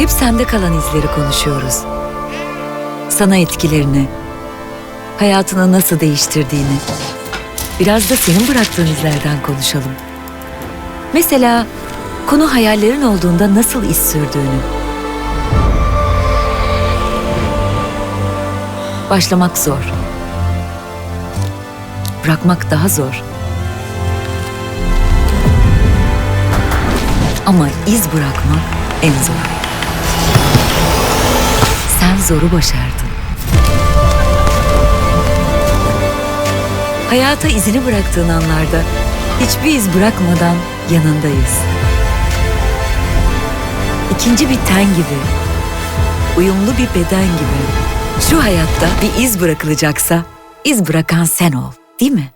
Hep sende kalan izleri konuşuyoruz. Sana etkilerini, hayatını nasıl değiştirdiğini, biraz da senin bıraktığın izlerden konuşalım. Mesela konu hayallerin olduğunda nasıl iz sürdüğünü. Başlamak zor. Bırakmak daha zor. Ama iz bırakmak en zor. Zoru başardın. Hayata izini bıraktığın anlarda hiçbir iz bırakmadan yanındayız. İkinci bir ten gibi, uyumlu bir beden gibi. Şu hayatta bir iz bırakılacaksa iz bırakan sen ol, değil mi?